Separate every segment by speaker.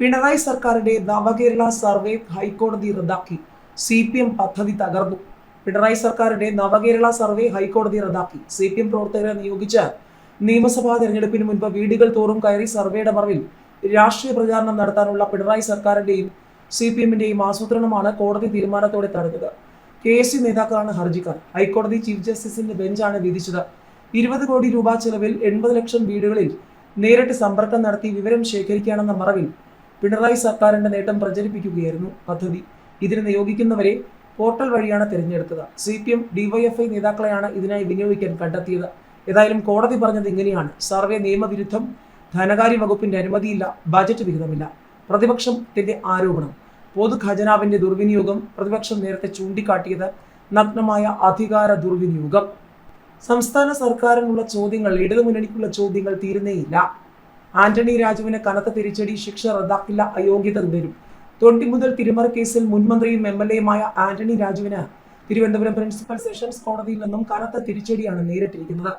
Speaker 1: പിണറായി സർക്കാരിന്റെ നവകേരള സർവേ ഹൈക്കോടതി റദ്ദാക്കി. സി പി എം പദ്ധതി തകർന്നു. പിണറായി സർക്കാരിന്റെ നവകേരള സർവേ ഹൈക്കോടതി റദ്ദാക്കി. സി പി എം പ്രവർത്തകരെ നിയോഗിച്ച് നിയമസഭാ തെരഞ്ഞെടുപ്പിന് മുൻപ് വീടുകൾ തോറും കയറി സർവേയുടെ മറവിൽ രാഷ്ട്രീയ പ്രചാരണം നടത്താനുള്ള പിണറായി സർക്കാരിന്റെയും സി പി എമ്മിന്റെയും ആസൂത്രണമാണ് കോടതി തീരുമാനത്തോടെ തടഞ്ഞത്. കെ എസ് യു നേതാക്കളാണ് ഹർജിക്കാർ. ഹൈക്കോടതി ചീഫ് ജസ്റ്റിസിന്റെ ബെഞ്ചാണ് വിധിച്ചത്. ഇരുപത് കോടി രൂപ ചെലവിൽ എൺപത് ലക്ഷം വീടുകളിൽ നേരിട്ട് സമ്പർക്കം നടത്തി വിവരം ശേഖരിക്കുകയാണെന്ന മറവിൽ പിണറായി സർക്കാരിന്റെ നേട്ടം പ്രചരിപ്പിക്കുകയായിരുന്നു പദ്ധതി. ഇതിന് നിയോഗിക്കുന്നവരെ പോർട്ടൽ വഴിയാണ് തിരഞ്ഞെടുത്തത്. സി പി എം ഡിവൈഎഫ്ഐ നേതാക്കളെയാണ് ഇതിനായി വിനിയോഗിക്കാൻ കണ്ടെത്തിയത്. ഏതായാലും കോടതി പറഞ്ഞത് ഇങ്ങനെയാണ്. സർവേ നിയമവിരുദ്ധം ധനകാര്യ വകുപ്പിന്റെ അനുമതിയില്ല ബജറ്റ് വിഹിതമില്ല. പ്രതിപക്ഷത്തിന്റെ ആരോപണം. പൊതു ഖജനാവിന്റെ ദുർവിനിയോഗം പ്രതിപക്ഷം നേരത്തെ ചൂണ്ടിക്കാട്ടിയത് നഗ്നമായ അധികാര ദുർവിനിയോഗം. സംസ്ഥാന സർക്കാരിനുള്ള ചോദ്യങ്ങൾ ഇടതുമുന്നണിക്കുള്ള ചോദ്യങ്ങൾ തീരുന്നേയില്ല. ആന്റണി രാജുവിന് കനത്ത തിരിച്ചടി ശിക്ഷ റദ്ദാക്കില്ല അയോഗ്യത തുടരും തൊണ്ടി മുതൽ തിരുമറ കേസിൽ മുൻമന്ത്രിയും എം എൽ എയുമായ ആന്റണി രാജുവിന് തിരുവനന്തപുരം പ്രിൻസിപ്പൽ സെഷൻസ് കോടതിയിൽ നിന്നും കനത്ത തിരിച്ചടിയാണ് നേരിട്ടിരിക്കുന്നത്.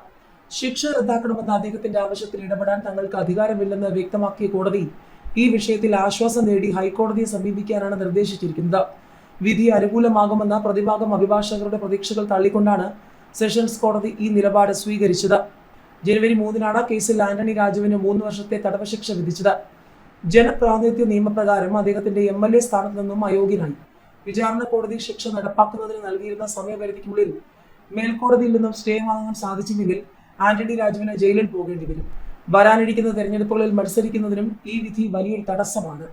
Speaker 1: ശിക്ഷ റദ്ദാക്കണമെന്ന അദ്ദേഹത്തിന്റെ ആവശ്യത്തിൽ ഇടപെടാൻ തങ്ങൾക്ക് അധികാരമില്ലെന്ന് വ്യക്തമാക്കിയ കോടതി ഈ വിഷയത്തിൽ ആശ്വാസം നേടി ഹൈക്കോടതിയെ സമീപിക്കാനാണ് നിർദ്ദേശിച്ചിരിക്കുന്നത്. വിധി അനുകൂലമാകുമെന്ന പ്രതിഭാഗം അഭിഭാഷകരുടെ പ്രതീക്ഷകൾ തള്ളിക്കൊണ്ടാണ് സെഷൻസ് കോടതി ഈ നിലപാട് സ്വീകരിച്ചത്. ജനുവരി മൂന്നിനാണ് കേസിൽ ആന്റണി രാജുവിന് മൂന്ന് വർഷത്തെ തടവ് ശിക്ഷ വിധിച്ചത്. ജനപ്രാതിനിധ്യ നിയമപ്രകാരം അദ്ദേഹത്തിന്റെ എം എൽ എ സ്ഥാനത്ത് നിന്നും അയോഗ്യനായി. വിചാരണ കോടതി ശിക്ഷ നടപ്പാക്കുന്നതിന് നൽകിയിരുന്ന സമയപരിധിക്കുള്ളിൽ മേൽക്കോടതിയിൽ നിന്നും സ്റ്റേ വാങ്ങാൻ സാധിച്ചില്ലെങ്കിൽ ആന്റണി രാജുവിന് ജയിലിൽ പോകേണ്ടി വരും. വരാനിരിക്കുന്ന തെരഞ്ഞെടുപ്പുകളിൽ മത്സരിക്കുന്നതിനും ഈ വിധി വലിയൊരു തടസ്സമാണ്.